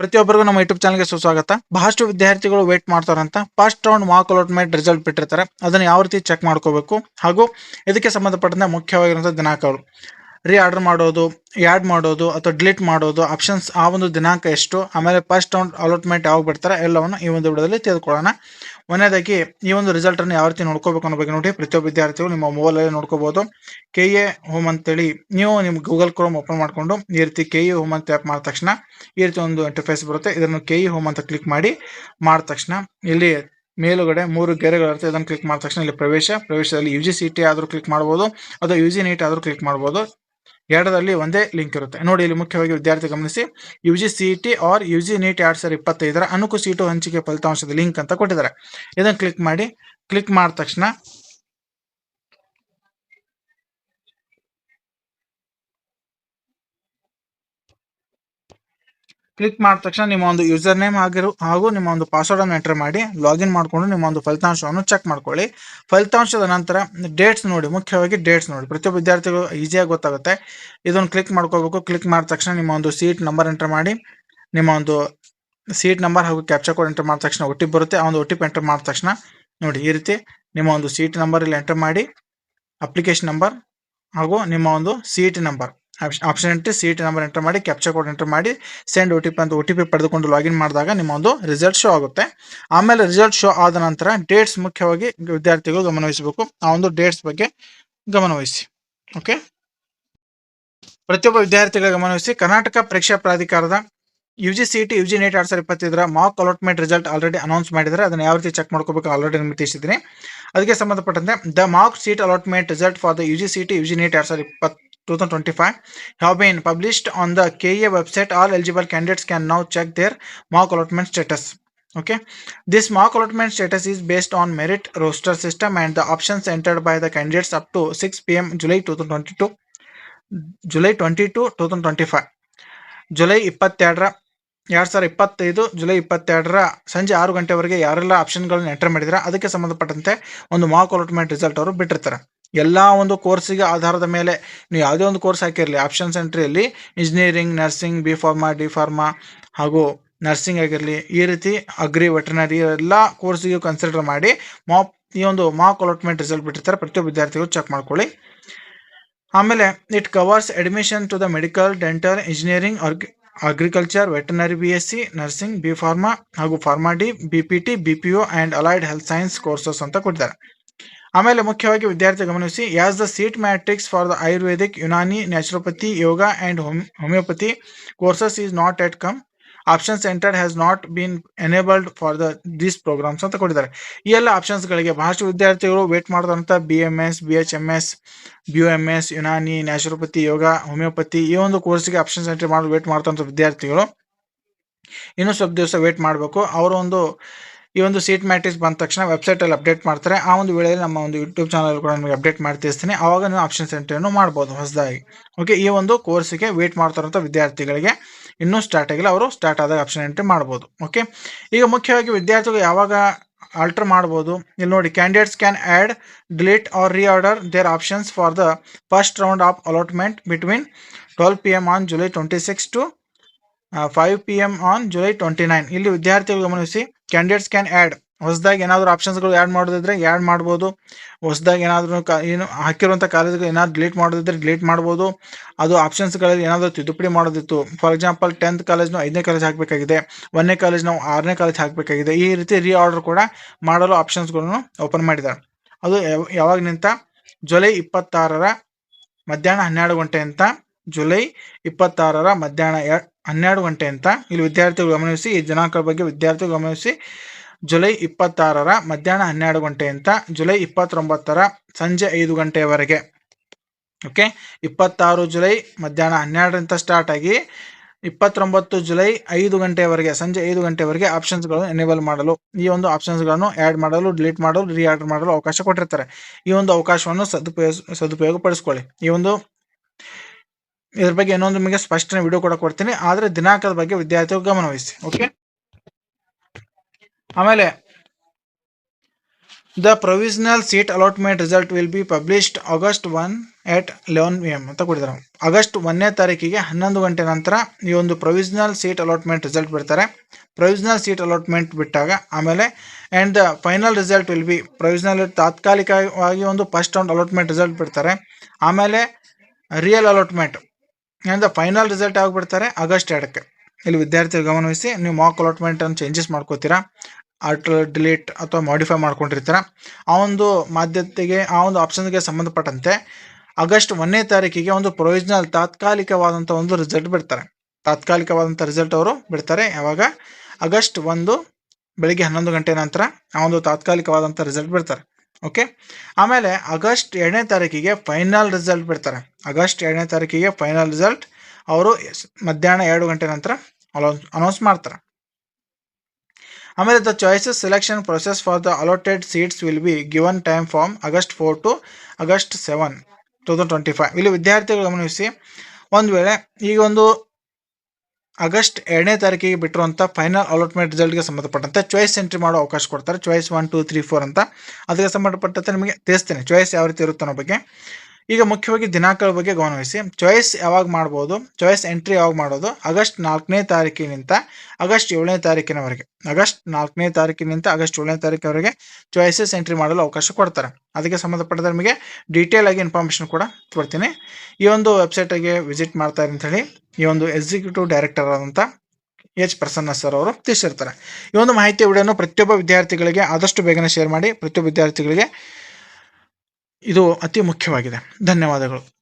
ಪ್ರತಿಯೊಬ್ಬರಿಗೂ ನಮ್ಮ ಯೂಟ್ಯೂಬ್ ಚಾನಲ್ಗೆ ಸುಸ್ವಾಗತ. ಬಹಳಷ್ಟು ವಿದ್ಯಾರ್ಥಿಗಳು ವೇಟ್ ಮಾಡ್ತಾರಂತ. First round mock allotment result ಬಿಟ್ಟಿರ್ತಾರೆ. ಅದನ್ನ ಯಾವ ರೀತಿ ಚೆಕ್ ಮಾಡ್ಕೋಬೇಕು? ಹಾಗೂ ಇದಕ್ಕೆ ಸಂಬಂಧಪಟ್ಟಂತೆ ಮುಖ್ಯವಾಗಿರುವಂಥ ದಿನಾಂಕಗಳು. ರೀ ಆರ್ಡರ್ ಮಾಡೋದು ಆ್ಯಡ್ ಮಾಡೋದು, ಅಥವಾ ಡಿಲೀಟ್ ಮಾಡೋದು ಆಪ್ಷನ್ಸ್ ಆ ಒಂದು ದಿನಾಂಕ ಎಷ್ಟು, ಆಮೇಲೆ ಫಸ್ಟ್ ರೌಂಡ್ ಅಲಾಟ್ಮೆಂಟ್ ಯಾವಾಗ ಬಿಡ್ತಾರೆ, ಎಲ್ಲವನ್ನು ಈ ಒಂದು ವಿಡಿಯೋದಲ್ಲಿ ತಿಳಿದುಕೊಳ್ಳೋಣ ಒಂದನೇದಾಗಿ ಈ ಒಂದು ರಿಸಲ್ಟ್ ಅನ್ನು ಯಾವ ರೀತಿ ನೋಡ್ಕೋಬೇಕು ಅನ್ನೋ ಬಗ್ಗೆ ನೋಡಿ, ಪ್ರತಿಯೊಬ್ಬ ವಿದ್ಯಾರ್ಥಿಗಳು ನಿಮ್ಮ ಮೊಬೈಲಲ್ಲಿ ನೋಡ್ಕೋಬಹುದು ಕೆ ಎ ಹೋಮ್ ಅಂತೇಳಿ ನೀವು ನಿಮ್ಮ ಗೂಗಲ್ ಕ್ರೋಮ್ ಓಪನ್ ಮಾಡಿಕೊಂಡು ಈ ರೀತಿ ಕೆ ಇ ಹೋಮ್ ಅಂತ ಆ್ಯಪ್ ಮಾಡಿದ ತಕ್ಷಣ ಈ ರೀತಿ ಒಂದು ಇಂಟರ್ಫೇಸ್ ಬರುತ್ತೆ. ಇದನ್ನು ಕೆ ಇ ಹೋಮ್ ಅಂತ ಕ್ಲಿಕ್ ಮಾಡಿ, ಮಾಡಿದ ತಕ್ಷಣ ಇಲ್ಲಿ ಮೇಲುಗಡೆ ಮೂರು ಗೆರೆಗಳಿರುತ್ತೆ ಅದನ್ನು ಕ್ಲಿಕ್ ಮಾಡಿದ ತಕ್ಷಣ ಇಲ್ಲಿ ಪ್ರವೇಶ. ಪ್ರವೇಶದಲ್ಲಿ ಯು ಜಿ ಸಿ ಟಿ ಆದರೂ ಕ್ಲಿಕ್ ಮಾಡ್ಬೋದು. ಅಥವಾ ಯು ಜಿ ನೀಟ್ ಆದರೂ ಕ್ಲಿಕ್ ಮಾಡ್ಬೋದು. ಎರಡರಲ್ಲಿ ಒಂದೇ ಲಿಂಕ್ ಇರುತ್ತೆ. ನೋಡಿ, ಇಲ್ಲಿ ಮುಖ್ಯವಾಗಿ ವಿದ್ಯಾರ್ಥಿ ಗಮನಿಸಿ. U G C T or U G NEET ಎರಡ್ ಸಾವಿರದ ಇಪ್ಪತ್ತೈದರ ಅನುಕು ಸೀಟು ಹಂಚಿಕೆ ಫಲಿತಾಂಶದ ಲಿಂಕ್ ಅಂತ ಕೊಟ್ಟಿದ್ದಾರೆ. ಇದನ್ನು ಕ್ಲಿಕ್ ಮಾಡಿ. ಕ್ಲಿಕ್ ಮಾಡಿದ ತಕ್ಷಣ ಕ್ಲಿಕ್ ಮಾಡಿದ ತಕ್ಷಣ ನಿಮ್ಮ ಒಂದು ಯೂಸರ್ ನೇಮ್ ಆಗಿರೋ ಹಾಗೂ ನಿಮ್ಮ ಒಂದು ಪಾಸ್ವರ್ಡ್ ಅನ್ನು ಎಂಟರ್ ಮಾಡಿ ಲಾಗಿನ್ ಮಾಡಿಕೊಂಡು ನಿಮ್ಮ ಒಂದು ಫಲಿತಾಂಶವನ್ನು ಚೆಕ್ ಮಾಡ್ಕೊಳ್ಳಿ. ಫಲಿತಾಂಶದ ನಂತರ ಡೇಟ್ಸ್ ನೋಡಿ, ಮುಖ್ಯವಾಗಿ ಡೇಟ್ಸ್ ನೋಡಿ. ಪ್ರತಿಯೊಬ್ಬ ವಿದ್ಯಾರ್ಥಿಗಳು ಈಸಿಯಾಗಿ ಗೊತ್ತಾಗುತ್ತೆ. ಇದನ್ನು ಕ್ಲಿಕ್ ಮಾಡ್ಕೋಬೇಕು. ಕ್ಲಿಕ್ ಮಾಡಿದ ತಕ್ಷಣ ನಿಮ್ಮ ಒಂದು ಸೀಟ್ ನಂಬರ್ ಎಂಟರ್ ಮಾಡಿ ನಿಮ್ಮ ಒಂದು ಸೀಟ್ ನಂಬರ್ ಹಾಗೂ ಕ್ಯಾಪ್ಚರ್ ಕೋಡ್ ಎಂಟರ್ ಮಾಡಿದ ತಕ್ಷಣ ಒ ಟಿ ಬರುತ್ತೆ. ಆ ಒಂದು ಒ ಟಿ ಪಿ ಎಂಟರ್ ಮಾಡಿದ ತಕ್ಷಣ ನೋಡಿ, ಈ ರೀತಿ ನಿಮ್ಮ ಒಂದು ಸೀಟ್ ನಂಬರ್ ಇಲ್ಲಿ ಎಂಟರ್ ಮಾಡಿ ಅಪ್ಲಿಕೇಶನ್ ನಂಬರ್ ಹಾಗೂ ನಿಮ್ಮ ಒಂದು seat number option entry T number enter ಮಾಡಿ, ಕ್ಯಾಪ್ಚರ್ ಕೋಡ್ ಎಂಟರ್ ಮಾಡಿ, ಸೆಂಡ್ ಒ ಟಿ ಪಿ ಅಂತ ಒ ಟಿ ಪಿ ಪಡೆದುಕೊಂಡು ಲಾಗಿನ್ ಮಾಡಿದಾಗ ನಿಮ್ಮ ಒಂದು ರಿಸಲ್ಟ್ ಶೋ ಆಗುತ್ತೆ. ಆಮೇಲೆ ರಿಸಲ್ಟ್ ಶೋ ಆದ ನಂತರ ಡೇಟ್ಸ್ ಮುಖ್ಯವಾಗಿ ವಿದ್ಯಾರ್ಥಿಗಳು ಗಮನವಹಿಸಬೇಕು ಆ ಒಂದು ಡೇಟ್ಸ್ ಬಗ್ಗೆ ಗಮನವಹಿಸಿ ಓಕೆ? ಪ್ರತಿಯೊಬ್ಬ ವಿದ್ಯಾರ್ಥಿಗಳ ಗಮನವಹಿಸಿ ಕರ್ನಾಟಕ ಪರೀಕ್ಷಾ ಪ್ರಾಧಿಕಾರದ U G C T U G NEET ಎರಡ್ ಸಾವಿರದ ಇಪ್ಪತ್ತೈದರ mock allotment result already announce ಮಾಡಿದರೆ ಅದನ್ನು ಯಾವ ರೀತಿ ಚೆಕ್ ಮಾಡ್ಕೋಬೇಕು ಆಲ್ರೆಡಿ ನಿಮಗೆ ತಿಳಿಸಿದ್ದೀನಿ. ಅದಕ್ಕೆ ಸಂಬಂಧಪಟ್ಟಂತೆ the mock seat allotment result for the U G C T U G NEET ಎರಡ್ ಸಾವಿರದ ಇಪ್ಪತ್ತು 2025 have been published on the KEA website. All eligible candidates can now check their mock allotment status. Okay, this mock allotment status is based on merit roster system and the options entered by the candidates up to 6 p.m. July 2022, July 22, 2025. ಜುಲೈ ಇಪ್ಪತ್ತೆರಡರ ಎರಡು ಸಾವಿರ ಇಪ್ಪತ್ತೈದು July ಇಪ್ಪತ್ತೆರಡರ ಸಂಜೆ ಆರು ಗಂಟೆವರೆಗೆ ಯಾರೆಲ್ಲ ಆಪ್ಷನ್ಗಳನ್ನ ಎಂಟರ್ ಮಾಡಿದ್ರೆ ಅದಕ್ಕೆ ಸಂಬಂಧಪಟ್ಟಂತೆ ಒಂದು ಮಾರ್ಕ್ ಅಲಾಟ್ಮೆಂಟ್ ರಿಸಲ್ಟ್ ಅವರು ಬಿಟ್ಟಿರ್ತಾರೆ ಎಲ್ಲ ಒಂದು ಕೋರ್ಸಿಗೆ ಆಧಾರದ ಮೇಲೆ ನೀವು ಯಾವುದೇ ಒಂದು ಕೋರ್ಸ್ ಹಾಕಿರಲಿ options ಎಂಟ್ರಿಯಲ್ಲಿ engineering nursing B pharma D pharma ಹಾಗೂ ನರ್ಸಿಂಗ್ ಆಗಿರಲಿ, ಈ ರೀತಿ ಅಗ್ರಿ ವೆಟರ್ನರಿ ಎಲ್ಲ ಕೋರ್ಸಿಗೂ ಕನ್ಸಿಡರ್ ಮಾಡಿ ಮಾಪ್ ಈ ಒಂದು ಮಾಕ್ ಅಲಾಟ್ಮೆಂಟ್ ರಿಸಲ್ಟ್ ಬಿಟ್ಟಿರ್ತಾರೆ. ಪ್ರತಿಯೊಬ್ಬ ವಿದ್ಯಾರ್ಥಿಗಳು ಚೆಕ್ ಮಾಡ್ಕೊಳ್ಳಿ. ಆಮೇಲೆ it covers admission to the medical dental engineering agriculture veterinary B S C nursing B pharma ಹಾಗೂ pharma D B P T B P O and allied health science courses ಅಂತ ಕೊಟ್ಟಿದ್ದಾರೆ. ಆಮೇಲೆ ಮುಖ್ಯವಾಗಿ ವಿದ್ಯಾರ್ಥಿ ಗಮನಿಸಿ as the seat matrix for the Ayurvedic Unani naturopathy yoga and homeopathy courses is not yet come options entered has not been enabled for the these programs ಅಂತ ಕೊಟ್ಟಿದ್ದಾರೆ. ಈ ಎಲ್ಲ ಆಪ್ಷನ್ಸ್ಗಳಿಗೆ ಬಹಳಷ್ಟು ವಿದ್ಯಾರ್ಥಿಗಳು ವೇಟ್ ಮಾಡಿದಂಥ B M S B H M S B U M S Unani naturopathy ಯೋಗ homeopathy ಈ ಒಂದು ಕೋರ್ಸ್ಗೆ ಆಪ್ಷನ್ಸ್ ಎಂಟ್ರಿ ಮಾಡಿ ವೇಟ್ ಮಾಡ್ತಂಥ ವಿದ್ಯಾರ್ಥಿಗಳು. ಇನ್ನೂ ಸ್ವಲ್ಪ ದಿವಸ ವೇಟ್ ಮಾಡಬೇಕು. ಅವರ ಒಂದು ಈ ಒಂದು ಸೀಟ್ ಮ್ಯಾಟ್ರಿಕ್ಸ್ ಬಂದ ತಕ್ಷಣ ವೆಬ್ಸೈಟಲ್ಲಿ ಅಪ್ಡೇಟ್ ಮಾಡ್ತಾರೆ. ಆ ಒಂದು ವೇಳೆಯಲ್ಲಿ ನಮ್ಮ ಒಂದು ಯೂಟ್ಯೂಬ್ ಚಾನಲ್ ಕೂಡ ನಿಮಗೆ ಅಪ್ಡೇಟ್ ಮಾಡ್ತಿರ್ತೀನಿ ಆವಾಗ ನೀವು ಆಪ್ಷನ್ಸ್ ಎಂಟ್ರಿಯನ್ನು ಮಾಡ್ಬೋದು ಹೊಸದಾಗಿ. ಓಕೆ ಈ ಒಂದು ಕೋರ್ಸಿಗೆ ವೇಟ್ ಮಾಡ್ತಾರಂಥ ವಿದ್ಯಾರ್ಥಿಗಳಿಗೆ ಇನ್ನೂ ಸ್ಟಾರ್ಟ್ ಆಗಿಲ್ಲ. ಅವರು ಸ್ಟಾರ್ಟ್ ಆದಾಗ ಆಪ್ಷನ್ ಎಂಟ್ರಿ ಮಾಡ್ಬೋದು. ಓಕೆ ಈಗ ಮುಖ್ಯವಾಗಿ ವಿದ್ಯಾರ್ಥಿಗಳು ಯಾವಾಗ ಆಲ್ಟರ್ ಮಾಡ್ಬೋದು? ಇಲ್ಲಿ ನೋಡಿ candidates can add delete or reorder their options for the first round of allotment between twelve P M on July twenty six to five P M on July twenty nine ಇಲ್ಲಿ ವಿದ್ಯಾರ್ಥಿಗಳು ಗಮನಿಸಿ candidates can add ಹೊಸದಾಗಿ ಏನಾದರೂ ಆಪ್ಷನ್ಸ್ಗಳು add ಮಾಡೋದಿದ್ರೆ add ಮಾಡ್ಬೋದು. ಹೊಸದಾಗಿ ಏನಾದರೂ ಕ ಏನು ಹಾಕಿರುವಂಥ ಕಾಲೇಜ್ಗಳು ಏನಾದ್ರು ಡಿಲೀಟ್ ಮಾಡೋದಿದ್ರೆ ಡಿಲೀಟ್ ಮಾಡ್ಬೋದು. ಅದು ಆಪ್ಷನ್ಸ್ಗಳಲ್ಲಿ ಏನಾದರೂ ತಿದ್ದುಪಡಿ ಮಾಡೋದಿತ್ತು. ಫಾರ್ ಎಕ್ಸಾಂಪಲ್ ಟೆಂತ್ ಕಾಲೇಜ್ನ ಐದನೇ ಕಾಲೇಜ್ ಹಾಕಬೇಕಾಗಿದೆ. ಒಂದನೇ ಕಾಲೇಜ್ ನಾವು ಆರನೇ ಕಾಲೇಜ್ ಹಾಕಬೇಕಾಗಿದೆ. ಈ ರೀತಿ ರೀ ಆರ್ಡರ್ ಕೂಡ ಮಾಡಲು ಆಪ್ಷನ್ಸ್ಗಳನ್ನು ಓಪನ್ ಮಾಡಿದ್ದಾರೆ. ಅದು ಯಾವಾಗ ನಿಂತ? ಜುಲೈ ಇಪ್ಪತ್ತಾರರ ಮಧ್ಯಾಹ್ನ ಹನ್ನೆರಡು ಗಂಟೆ ಅಂತ ಜುಲೈ ಇಪ್ಪತ್ತಾರರ ಮಧ್ಯಾಹ್ನ ಹನ್ನೆರಡು ಗಂಟೆ ಅಂತ ಇಲ್ಲಿ ವಿದ್ಯಾರ್ಥಿಗಳು ಗಮನಿಸಿ, ಈ ದಿನಾಂಕದ ಬಗ್ಗೆ ವಿದ್ಯಾರ್ಥಿಗಳು ಗಮನಿಸಿ. ಜುಲೈ ಇಪ್ಪತ್ತಾರರ ಮಧ್ಯಾಹ್ನ ಹನ್ನೆರಡು ಗಂಟೆ ಅಂತ, ಜುಲೈ ಇಪ್ಪತ್ತೊಂಬತ್ತರ ಸಂಜೆ ಐದು ಗಂಟೆಯವರೆಗೆ ಓಕೆ? ಇಪ್ಪತ್ತಾರು ಜುಲೈ ಮಧ್ಯಾಹ್ನ ಹನ್ನೆರಡರಿಂದ ಸ್ಟಾರ್ಟ್ ಆಗಿ, ಇಪ್ಪತ್ತೊಂಬತ್ತು ಜುಲೈ ಐದು ಗಂಟೆವರೆಗೆ, ಸಂಜೆ ಐದು ಗಂಟೆವರೆಗೆ ಆಪ್ಷನ್ಸ್ಗಳನ್ನು ಎನೇಬಲ್ ಮಾಡಲು, ಈ ಒಂದು ಆಪ್ಷನ್ಸ್ಗಳನ್ನು ಆ್ಯಡ್ ಮಾಡಲು, ಡಿಲೀಟ್ ಮಾಡಲು ರಿಆರ್ಡರ್ ಮಾಡಲು ಅವಕಾಶ ಕೊಟ್ಟಿರ್ತಾರೆ. ಈ ಒಂದು ಅವಕಾಶವನ್ನು ಸದುಪಯೋಗ ಸದುಪಯೋಗ ಪಡಿಸ್ಕೊಳ್ಳಿ ಈ ಒಂದು ಇದ್ರ ಬಗ್ಗೆ ಇನ್ನೊಂದು ನಿಮಗೆ ಸ್ಪಷ್ಟನೆ ವಿಡಿಯೋ ಕೂಡ ಕೊಡ್ತೀನಿ. ಆದರೆ ದಿನಾಂಕದ ಬಗ್ಗೆ ವಿದ್ಯಾರ್ಥಿಗಳು ಗಮನವಹಿಸಿ ಓಕೆ ಆಮೇಲೆ the provisional seat allotment result will be published August one at eleven M ಅಂತ ಕೊಟ್ಟಿದ್ದಾರೆ. ಆಗಸ್ಟ್ ಒಂದನೇ ತಾರೀಕಿಗೆ ಹನ್ನೊಂದು ಗಂಟೆ ನಂತರ ಈ ಒಂದು ಪ್ರೊವಿಷನಲ್ ಸೀಟ್ ಅಲಾಟ್ಮೆಂಟ್ ರಿಸಲ್ಟ್ ಬಿಡ್ತಾರೆ. ಪ್ರೊವಿಷನಲ್ ಸೀಟ್ ಅಲಾಟ್ಮೆಂಟ್ ಬಿಟ್ಟಾಗ ಆಮೇಲೆ and the final result will be provisional ತಾತ್ಕಾಲಿಕವಾಗಿ ಒಂದು ಫಸ್ಟ್ ರೌಂಡ್ ಅಲಾಟ್ಮೆಂಟ್ ರಿಸಲ್ಟ್ ಬಿಡ್ತಾರೆ. ಆಮೇಲೆ real allotment the final result ಯಾವಾಗ ಬಿಡ್ತಾರೆ ಆಗಸ್ಟ್ ಎರಡಕ್ಕೆ. ಇಲ್ಲಿ ವಿದ್ಯಾರ್ಥಿಗಳು ಗಮನವಹಿಸಿ ನೀವು ಮಾಕ್ ಅಲಾಟ್ಮೆಂಟನ್ನು ಚೇಂಜಸ್ ಮಾಡ್ಕೋತೀರಾ? ಆಲ್ಟರ್ ಡಿಲೀಟ್ ಅಥವಾ ಮಾಡಿಫೈ ಮಾಡ್ಕೊಂಡಿರ್ತೀರ? ಆ ಒಂದು ಮಾಧ್ಯತೆಗೆ, ಆ ಒಂದು ಆಪ್ಷನ್ಗೆ ಸಂಬಂಧಪಟ್ಟಂತೆ ಆಗಸ್ಟ್ ಒಂದನೇ ತಾರೀಕಿಗೆ ಒಂದು ಪ್ರೊವಿಷನಲ್ ತಾತ್ಕಾಲಿಕವಾದಂಥ ಒಂದು ರಿಸಲ್ಟ್ ಬಿಡ್ತಾರೆ. ತಾತ್ಕಾಲಿಕವಾದಂಥ ರಿಸಲ್ಟ್ ಅವರು ಬಿಡ್ತಾರೆ. ಯಾವಾಗ? ಆಗಸ್ಟ್ ಒಂದು ಬೆಳಿಗ್ಗೆ ಹನ್ನೊಂದು ಗಂಟೆ ನಂತರ ಆ ಒಂದು ತಾತ್ಕಾಲಿಕವಾದಂಥ ರಿಸಲ್ಟ್ ಬಿಡ್ತಾರೆ. ಓಕೆ ಆಮೇಲೆ ಆಗಸ್ಟ್ ಎರಡನೇ ತಾರೀಕಿಗೆ ಫೈನಲ್ ರಿಸಲ್ಟ್ ಬಿಡ್ತಾರೆ. ಆಗಸ್ಟ್ ಎರಡನೇ ತಾರೀಕಿಗೆ ಫೈನಲ್ ರಿಸಲ್ಟ್ ಅವರು ಮಧ್ಯಾಹ್ನ ಎರಡು ಗಂಟೆ ನಂತರ ಅನೌನ್ಸ್ ಮಾಡ್ತಾರೆ. ಆಮೇಲೆ the choices selection process for the allotted seats will be given time from August four to August seven two thousand twenty five ಇಲ್ಲಿ ವಿದ್ಯಾರ್ಥಿಗಳು ಗಮನಿಸಿ, ಒಂದು ವೇಳೆ ಈಗ ಒಂದು ಆಗಸ್ಟ್ ಎರಡನೇ ತಾರೀಕಿಗೆ ಬಿಟ್ಟಿರುವಂಥ ಫೈನಲ್ ಅಲಾಟ್ಮೆಂಟ್ ರಿಸಲ್ಟ್ಗೆ ಸಂಬಂಧಪಟ್ಟಂತೆ ಚಾಯ್ಸ್ ಎಂಟ್ರಿ ಮಾಡೋ ಅವಕಾಶ ಕೊಡ್ತಾರೆ. Choice one two three four ಅಂತ. ಅದಕ್ಕೆ ಸಂಬಂಧಪಟ್ಟಂತೆ ನಿಮಗೆ ತಿಳಿಸ್ತೇನೆ. ಚಾಯ್ಸ್ ಯಾವ ರೀತಿ ಇರುತ್ತೆ ಅನ್ನೋ ಬಗ್ಗೆ. ಈಗ ಮುಖ್ಯವಾಗಿ ದಿನಾಂಕಗಳ ಬಗ್ಗೆ ಗಮನವಹಿಸಿ. ಚಾಯ್ಸ್ ಯಾವಾಗ ಮಾಡ್ಬೋದು? ಚಾಯ್ಸ್ ಎಂಟ್ರಿ ಯಾವಾಗ ಮಾಡೋದು? ಆಗಸ್ಟ್ ನಾಲ್ಕನೇ ತಾರೀಕಿನಿಂದ ಆಗಸ್ಟ್ ಏಳನೇ ತಾರೀಕಿನವರೆಗೆ. ಆಗಸ್ಟ್ ನಾಲ್ಕನೇ ತಾರೀಕಿನಿಂದ ಆಗಸ್ಟ್ ಏಳನೇ ತಾರೀಕಿನವರೆಗೆ ಚಾಯ್ಸಸ್ ಎಂಟ್ರಿ ಮಾಡಲು ಅವಕಾಶ ಕೊಡ್ತಾರೆ. ಅದಕ್ಕೆ ಸಂಬಂಧಪಟ್ಟಂತೆ ನಿಮಗೆ ಡೀಟೇಲ್ ಆಗಿ ಇನ್ಫಾರ್ಮೇಷನ್ ಕೂಡ ಕೊಡ್ತೀನಿ. ಈ ಒಂದು ವೆಬ್ಸೈಟಿಗೆ ವಿಸಿಟ್ ಮಾಡ್ತಾರೆ ಅಂತ ಹೇಳಿ ಈ ಒಂದು ಎಕ್ಸಿಕ್ಯೂಟಿವ್ ಡೈರೆಕ್ಟರ್ ಆದಂಥ ಎಚ್ ಪ್ರಸನ್ನ ಸರ್ ಅವರು ತಿಳಿಸಿರ್ತಾರೆ. ಈ ಒಂದು ಮಾಹಿತಿ ವಿಡಿಯೋನು ಪ್ರತಿಯೊಬ್ಬ ವಿದ್ಯಾರ್ಥಿಗಳಿಗೆ ಆದಷ್ಟು ಬೇಗನೆ ಶೇರ್ ಮಾಡಿ, ಪ್ರತಿಯೊಬ್ಬ ವಿದ್ಯಾರ್ಥಿಗಳಿಗೆ ಇದು ಅತಿ ಮುಖ್ಯವಾಗಿದೆ. ಧನ್ಯವಾದಗಳು.